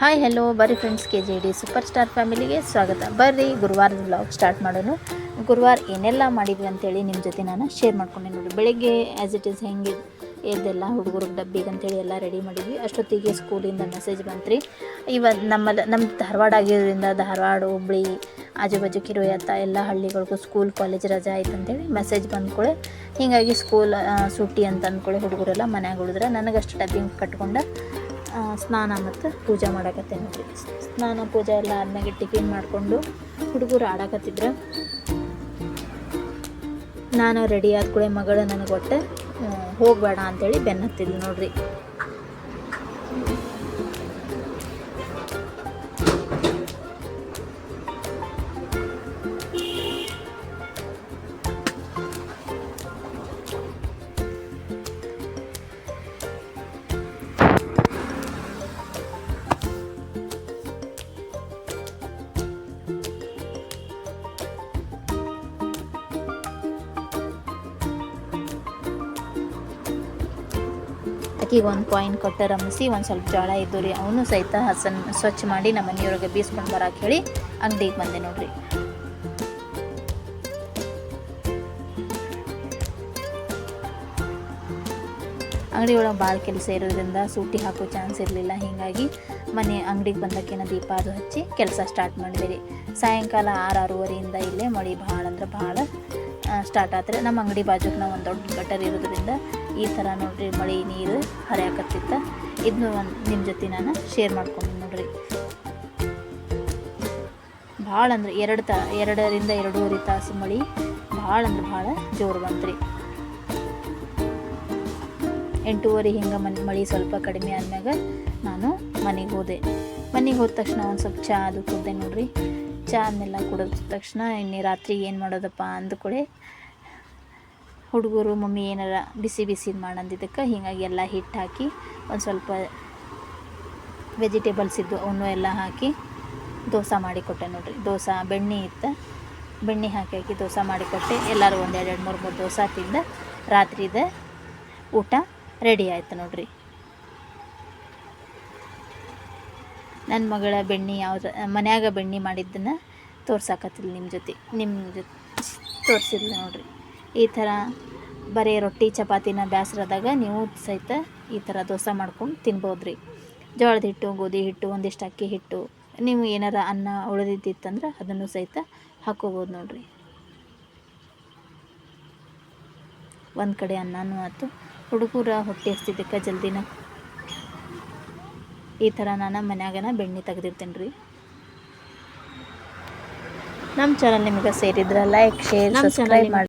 Hi hello ಬರ್ರಿ friends K G D super star ಫ್ಯಾಮಿಲಿಗೆ ಸ್ವಾಗತ. ಬರ್ರಿ ಗುರುವಾರದ ಬ್ಲಾಗ್ ಸ್ಟಾರ್ಟ್ ಮಾಡೋಣ. ಗುರುವಾರ ಏನೆಲ್ಲ ಮಾಡಿದ್ವಿ ಅಂತೇಳಿ ನಿಮ್ಮ ಜೊತೆ ನಾನು ಶೇರ್ ಮಾಡ್ಕೊಂಡೆ ನೋಡಿ ಬೆಳಿಗ್ಗೆ ಆ್ಯಸ್ ಇಟ್ ಈಸ್ ಹೆಂಗೆ ಎದ್ದೆಲ್ಲ ಹುಡುಗರಿಗೆ ಡಬ್ಬಿಗೆ ಅಂತೇಳಿ ಎಲ್ಲ ರೆಡಿ ಮಾಡಿದ್ವಿ. ಅಷ್ಟೊತ್ತಿಗೆ ಸ್ಕೂಲಿಂದ ಮೆಸೇಜ್ ಬಂತ್ರಿ. ಇವನ್ ನಮ್ಮಲ್ಲಿ ನಮ್ಮ ಧಾರವಾಡ ಆಗಿರೋದ್ರಿಂದ ಧಾರವಾಡ, ಹುಬ್ಳಿ ಆಜು ಬಾಜು ಕಿರುಯತ್ತ ಎಲ್ಲ ಹಳ್ಳಿಗಳಿಗೂ ಸ್ಕೂಲ್ ಕಾಲೇಜ್ ರಜೆ ಆಯ್ತು ಅಂತೇಳಿ ಮೆಸೇಜ್ ಬಂದ್ಕೊಳ್ಳೆ ಹೀಗಾಗಿ ಸ್ಕೂಲ್ ಸೂಟಿ ಅಂತ ಅಂದ್ಕೊಳ್ಳಿ ಹುಡುಗರೆಲ್ಲ ಮನೆಯಾಗ ಉಳಿದ್ರೆ ನನಗಷ್ಟು ಡಬ್ಬಿಂಗ್ ಕಟ್ಕೊಂಡು ಸ್ನಾನ ಮತ್ತು ಪೂಜೆ ಮಾಡಕತ್ತೆ ನೋಡ್ರಿ ಸ್ನಾನ, ಪೂಜೆ ಎಲ್ಲ ಆದ್ಮ್ಯಾಗೆ ಟಿಫಿನ್ ಮಾಡಿಕೊಂಡು ಹುಡುಗರು ಆಡಕತ್ತಿದ್ರು. ನಾನು ರೆಡಿ ಆದ ಕೂಡ ಮಗಳು ನನಗೆ ಒಟ್ಟೆ ಹೋಗಬೇಡ ಅಂತೇಳಿ ಬೆನ್ನ ಹತ್ತಿದ್ಲು ನೋಡ್ರಿ. ಆಕಿಗೆ ಒಂದು ಕಾಯಿನ್ ಕೊಟ್ಟು ರಮಿಸಿ, ಒಂದು ಸ್ವಲ್ಪ ಜೋಳ ಇದ್ದು ರೀ, ಅವನು ಸಹಿತ ಹಸನ್ ಸ್ವಚ್ಛ ಮಾಡಿ ನಮ್ಮ ಮನೆಯೊಳಗೆ ಬೀಸ್ಕೊಂಡು ಬರಕ್ಕೆ ಹೇಳಿ ಅಂಗಡಿಗೆ ಬಂದೆ ನೋಡ್ರಿ. ಅಂಗಡಿ ಒಳಗೆ ಭಾಳ ಕೆಲಸ ಇರೋದ್ರಿಂದ ಸೂಟಿ ಹಾಕೋ ಚಾನ್ಸ್ ಇರಲಿಲ್ಲ. ಹೀಗಾಗಿ ಮನೆ ಅಂಗಡಿಗೆ ಬಂದಕ್ಕೇನ ದೀಪ ಅದು ಹಚ್ಚಿ ಕೆಲಸ ಸ್ಟಾರ್ಟ್ ಮಾಡಿದೆ ರೀ. ಸಾಯಂಕಾಲ ಆರು ಆರೂವರೆಯಿಂದ ಇಲ್ಲೇ ಮಳೆ ಭಾಳ ಅಂದ್ರೆ ಭಾಳ ಸ್ಟಾರ್ಟ್ ಆದರೆ ನಮ್ಮ ಅಂಗಡಿ ಬಾಜುಗೆ ನಾವು ಒಂದು ದೊಡ್ಡ ಗಟರ್ ಇರೋದ್ರಿಂದ ಈ ಥರ ನೋಡಿರಿ, ಮಳೆ ನೀರು ಹರಿಯಾಕತ್ತಿತ್ತ. ಇದನ್ನು ಒಂದು ನಿಮ್ಮ ಜೊತೆ ನಾನು ಶೇರ್ ಮಾಡ್ಕೊಂಡು ನೋಡಿರಿ. ಭಾಳ ಅಂದ್ರೆ ಎರಡು ತಾ, ಎರಡರಿಂದ ಎರಡೂವರೆ ತಾಸು ಮಳೆ, ಭಾಳ ಅಂದ್ರೆ ಭಾಳ ಜೋರು ಬಂತ್ರಿ. ಎಂಟೂವರೆ ಹಿಂಗೆ ಮನೆ, ಮಳೆ ಸ್ವಲ್ಪ ಕಡಿಮೆ ಆದ್ಮ್ಯಾಗ ನಾನು ಮನೆಗೆ ಹೋದೆ. ಮನೆಗೆ ಹೋದ ತಕ್ಷಣ ಒಂದು ಸ್ವಲ್ಪ ಚಹಾ ಅದು ಕುಡ್ದೆ ನೋಡ್ರಿ. ಅದನ್ನೆಲ್ಲ ಕುಡಿದ ತಕ್ಷಣ ಇನ್ನೇ ರಾತ್ರಿ ಏನು ಮಾಡೋದಪ್ಪ ಅಂದ್ಕೊಳ್ಳೆ ಹುಡುಗರು, ಮಮ್ಮಿ ಏನಾರ ಬಿಸಿ ಬಿಸಿ ಮಾಡಂದಿದ್ದಕ್ಕೆ ಹೀಗಾಗಿ ಎಲ್ಲ ಹಿಟ್ಟು ಹಾಕಿ ಒಂದು ಸ್ವಲ್ಪ ವೆಜಿಟೇಬಲ್ಸ್ ಇದ್ದು ಅವನ್ನು ಎಲ್ಲ ಹಾಕಿ ದೋಸೆ ಮಾಡಿಕೊಟ್ಟೆ ನೋಡಿರಿ. ದೋಸೆ, ಬೆಣ್ಣೆ ಇತ್ತು. ಬೆಣ್ಣೆ ಹಾಕಿ ಹಾಕಿ ದೋಸೆ ಮಾಡಿಕೊಟ್ಟೆ ಎಲ್ಲರೂ ಒಂದು ಎರಡು, ಮೂರು ಮೂರು ದೋಸೆ ತಿಂದ ರಾತ್ರಿದ ಊಟ ರೆಡಿ ಆಯ್ತು ನೋಡ್ರಿ. ನನ್ನ ಮಗಳ ಬೆಣ್ಣೆ ಯಾವ ಮನ್ಯಾಗ ಬೆಣ್ಣೆ ಮಾಡಿದ್ದನ್ನು ತೋರ್ಸಾಕತ್ತಿಲ್ಲ ನಿಮ್ಮ ಜೊತೆ ನಿಮ್ಮ ಜೊತೆ ತೋರಿಸಿಲ್ಲ ನೋಡ್ರಿ. ಈ ಥರ ಬರೀ ರೊಟ್ಟಿ, ಚಪಾತಿನ ಬೇಸರದಾಗ ನೀವು ಸಹಿತ ಈ ಥರ ದೋಸೆ ಮಾಡ್ಕೊಂಡು ತಿನ್ಬೋದು ರೀ ಜೋಳದ ಹಿಟ್ಟು, ಗೋಧಿ ಹಿಟ್ಟು, ಒಂದಿಷ್ಟು ಅಕ್ಕಿ ಹಿಟ್ಟು, ನೀವು ಏನಾರ ಅನ್ನ ಉಳಿದಿದ್ದಿತ್ತಂದ್ರೆ ಅದನ್ನು ಸಹಿತ ಹಾಕೋಬೋದು ನೋಡ್ರಿ. ಒಂದು ಕಡೆ ಅನ್ನನೂ ಆಯ್ತು ಹುಡುಗರ ಹೊಟ್ಟೆ ಹಸ್ತಿದ್ದಕ್ಕೆ ಜಲ್ದಿನ ಈ ಥರ ನಾನು ಮನ್ಯಾಗನ ಬೆಣ್ಣೆ ತೆಗೆದಿರ್ತೇನೆ ರೀ ನಮ್ಮ ಚಾನಲ್ ನಿಮಗೆ ಸೇರಿದ್ರೆ ಲೈಕ್ ಶೇರ್ ಸಬ್ಸ್ಕ್ರೈಬ್ ಮಾಡಿ